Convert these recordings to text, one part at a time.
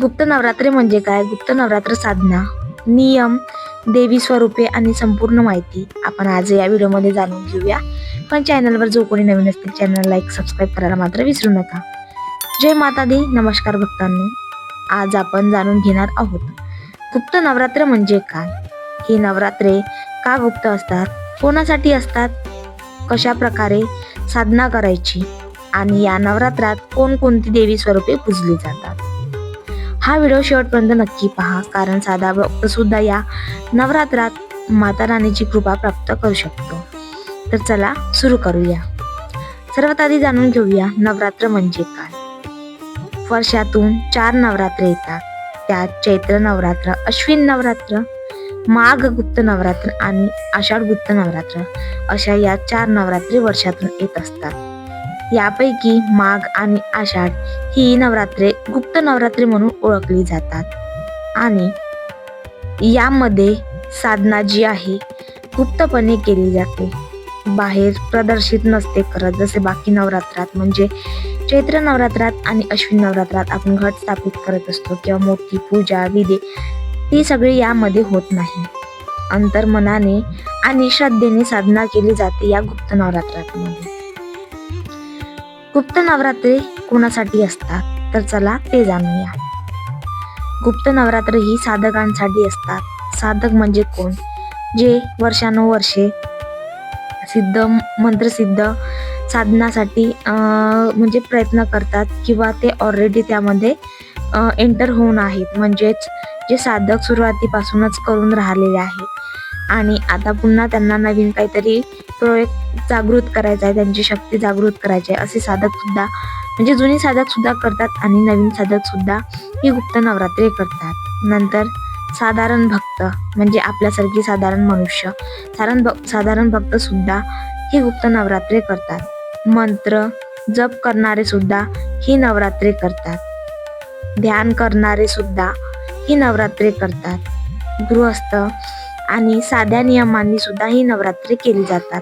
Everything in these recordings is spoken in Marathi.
गुप्त नवरात्री म्हणजे काय? गुप्त नवरात्र साधना नियम देवी स्वरूपे आणि संपूर्ण माहिती आपण आज या व्हिडिओमध्ये जाणून घेऊया. पण चॅनलवर जो कोणी नवीन असतील चॅनल लाईक सबस्क्राईब करायला मात्र विसरू नका. जय माता दी नमस्कार भक्तांनो. आज आपण जाणून घेणार आहोत गुप्त नवरात्र म्हणजे काय? ही नवरात्रे का गुप्त असतात? कोणासाठी असतात? कशा प्रकारे साधना करायची? आणि या नवरात्रात कोणकोणती देवी स्वरूपे पूजली जातात? हा व्हिडिओ शेवटपर्यंत नक्की पहा कारण साधा भक्त सुद्धा या नवरात्रात माता राणीची कृपा प्राप्त करू शकतो. तर चला सुरू करूया. सर्वात आधी जाणून घेऊया नवरात्र म्हणजे काय. वर्षातून चार नवरात्र येतात. त्यात चैत्र नवरात्र अश्विन नवरात्र माघ गुप्त नवरात्र आणि आषाढ गुप्त नवरात्र अशा या चार नवरात्री वर्षातून येत असतात. यापैकी माघ आणि आषाढ ही नवरात्रे गुप्त नवरात्री म्हणून ओळखली जातात. आणि यामध्ये साधना जी आहे गुप्तपणे केली जाते. बाहेर प्रदर्शित नसते करत जसे बाकी नवरात्रात म्हणजे चैत्र नवरात्रात आणि अश्विन नवरात्रात आपण घट स्थापित करत असतो किंवा मोठी पूजा विधी ती सगळी यामध्ये होत नाही. अंतर्मनाने आणि श्रद्धेने साधना केली जाते या गुप्त नवरात्रामध्ये गुप्त नवरात्री कोणासाठी असतात? तर चला ते जाणूया. गुप्त नवरात्र ही साधकांसाठी असतात. साधक म्हणजे कोण? जे वर्षानुवर्षे सिद्ध मंत्रसिद्ध साधनासाठी म्हणजे प्रयत्न करतात किंवा ते ऑलरेडी त्यामध्ये एंटर होऊन आहेत. म्हणजेच जे साधक सुरुवातीपासूनच करून राहिलेले आहे. आणि आता पुन्हा त्यांना नवीन काहीतरी प्रयोग जागृत करायचा आहे त्यांची शक्ती जागृत करायची आहे असे साधक सुद्धा म्हणजे जुनी साधक सुद्धा करतात आणि नवीन साधक सुद्धा ही गुप्त नवरात्री करतात. नंतर साधारण भक्त म्हणजे आपल्यासारखी साधारण मनुष्य साधारण भक साधारण भक्त सुद्धा ही गुप्त नवरात्री करतात. मंत्र जप करणारे सुद्धा ही नवरात्री करतात. ध्यान करणारे सुद्धा ही नवरात्री करतात. गृहस्थ आणि साध्या नियमांनी सुद्धा ही नवरात्री केली जातात.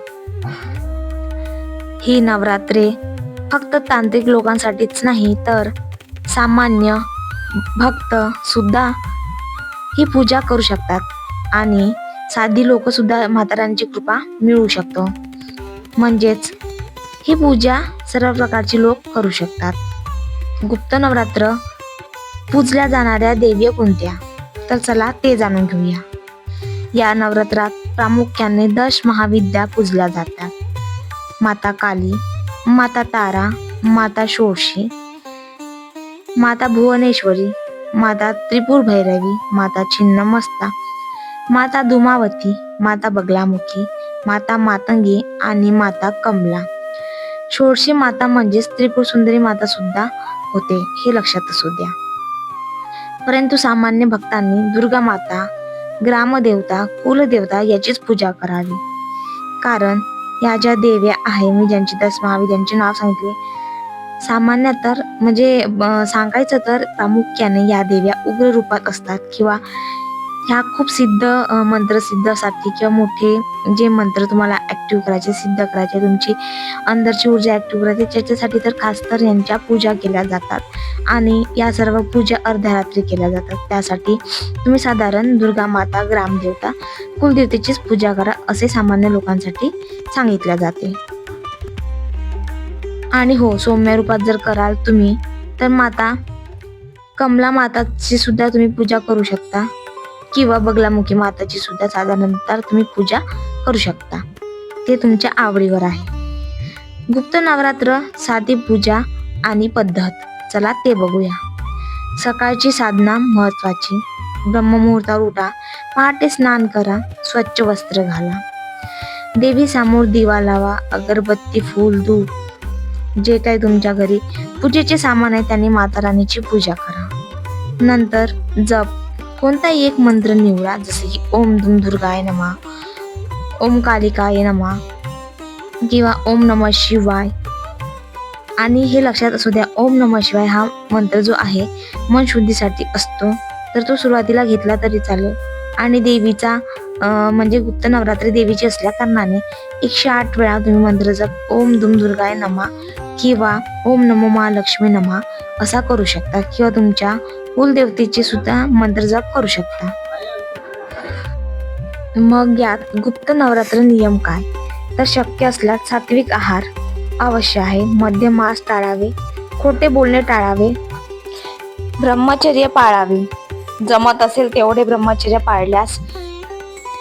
ही नवरात्रे फक्त तांत्रिक लोकांसाठीच नाही तर सामान्य भक्त सुद्धा ही पूजा करू शकतात आणि साधी लोक सुद्धा म्हातारांची कृपा मिळू शकतो. म्हणजेच ही पूजा सर्व प्रकारची लोक करू शकतात. गुप्त नवरात्र पूजल्या जाणाऱ्या देवी कोणत्या? तर चला ते जाणून घेऊया. या नवरात्रात प्रामुख्याने दश महाविद्या पूजल्या जातात. माता काली माता तारा माता षोडशी माता भुवनेश्वरी माता त्रिपुर भैरवी माता छिन्नमस्ता माता धुमावती माता बगलामुखी माता मातंगी आणि माता कमला. षोडशी माता म्हणजेच त्रिपुर सुंदरी माता सुद्धा होते हे लक्षात असू द्या. परंतु सामान्य भक्तांनी दुर्गा माता ग्रामदेवता कुलदेवता याचीच पूजा करावी. कारण या ज्या देव्या आहे मी ज्यांची दस ज्यांचे नाव सांगितले सामान्य तर म्हणजे सांगायचं तर प्रामुख्याने या देव्या उग्र रूपात असतात किंवा ह्या खूप सिद्ध मंत्र सिद्धासाठी किंवा मोठे जे मंत्र तुम्हाला ऍक्टिव्ह करायचे सिद्ध करायचे तुमची अंदरची ऊर्जा ऍक्टिव्ह करायची त्याच्यासाठी तर खास तर यांच्या पूजा केल्या जातात. आणि या सर्व पूजा अर्ध्या रात्री केल्या जातात. त्यासाठी तुम्ही साधारण दुर्गा माता ग्रामदेवता कुलदेवतेचीच पूजा करा असे सामान्य लोकांसाठी सांगितले जाते. आणि हो सौम्य रूपात जर कराल तुम्ही तर माता कमला माताची सुद्धा तुम्ही पूजा करू शकता. किंवा बगलामुखी माताची सुद्धा साधारणतः तुम्ही पूजा करू शकता. ते तुमच्या आवडीवर आहे. गुप्त नवरात्र साधी पूजा आणि पद्धत. चला ते बघूया. सकाळची साधना महत्वाची ब्रह्ममुहूर्तावर उठा. पहाटे स्नान करा. स्वच्छ वस्त्र घाला. देवी समोर दिवा लावा. अगरबत्ती फूल दूध जे काही तुमच्या घरी पूजेचे सामान आहे त्यांनी माता राणीची पूजा करा. नंतर जप. कोणताही एक मंत्र निवडा जसे की ओम दुम दुर्गाय नमा ओम कालिकाय नमा किंवा ओम नम शिवाय. आणि हे लक्षात असू द्या ओम नम शिवाय हा मंत्र जो आहे मन शुद्धीसाठी असतो. तर तो सुरुवातीला घेतला तरी चालेल. आणि देवीचा म्हणजे गुप्त नवरात्री देवीची असल्या कारणाने एकशे आठ वेळा तुम्ही मंत्र जप ओम दुम दुर्गाय नमा किंवा ओम नमो महालक्ष्मी नमा असा करू शकता. किंवा तुमच्या कुलदेवतेचे सुद्धा मंत्रजाप करू शकता. मग यात गुप्त नवरात्र नियम काय? तर शक्य असल्यास सात्विक आहार अवश्य आहे. मध्य मास टाळावे खोटे बोलणे टाळावे ब्रह्मचर्य पाळावे. जमत असेल तेवढे ब्रह्मचर्य पाळल्यास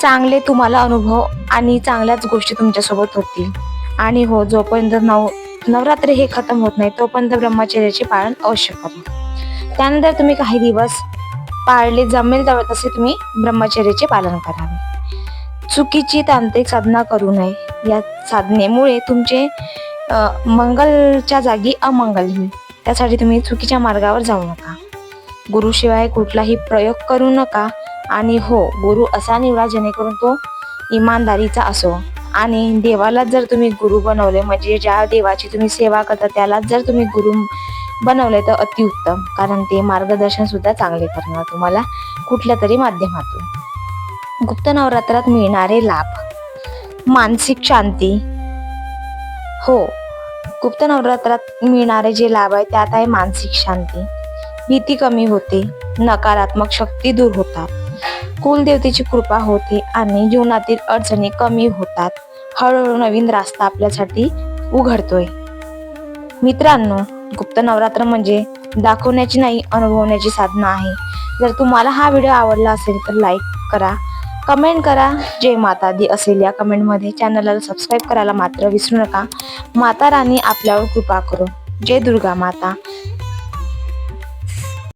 चांगले तुम्हाला अनुभव आणि चांगल्याच गोष्टी तुमच्यासोबत होतील. आणि हो जोपर्यंत नव नवरात्र हे खतम होत नाही तोपर्यंत ब्रह्मचर्याचे पालन अवश्य करा. त्यानंतर तुम्ही काही दिवस पाळले जमेल तेव्हा तसे तुम्ही ब्रह्मचर्याचे पालन करावे चुकीची तांत्रिक साधना करू नये. या साधनेमुळे तुमचे मंगलच्या जागी अमंगल होईल. त्यासाठी तुम्ही चुकीच्या मार्गावर जाऊ नका. गुरुशिवाय कुठलाही प्रयोग करू नका. आणि हो गुरु असा निवडा जेणेकरून तो इमानदारीचा असो. आणि देवालाच जर तुम्ही गुरु बनवले म्हणजे ज्या देवाची तुम्ही सेवा करता त्यालाच जर तुम्ही गुरु बनवले तर अतिउत्तम कारण ते मार्गदर्शन सुद्धा चांगले करणार तुम्हाला कुठल्या तरी माध्यमातून. गुप्त नवरात्रात मिळणारे लाभ. मानसिक शांती. हो गुप्त नवरात्रात मिळणारे जे लाभ आहे त्यात आहे मानसिक शांती. भीती कमी होते नकारात्मक शक्ती दूर होतात. कुलदेवतेची कृपा होते आणि जीवनातील अडचणी कमी होतात. हळूहळू नवीन रास्ता आपल्यासाठी उघडतोय. मित्रांनो गुप्त नवरात्र म्हणजे दाखवण्याची नाही अनुभवण्याची साधना आहे. जर तुम्हाला हा व्हिडिओ आवडला असेल तर लाईक करा. कमेंट करा. जय माता दी असेल या कमेंटमध्ये चॅनलला सबस्क्राईब करायला मात्र विसरू नका. माता राणी आपल्यावर कृपा करू. जय दुर्गा माता.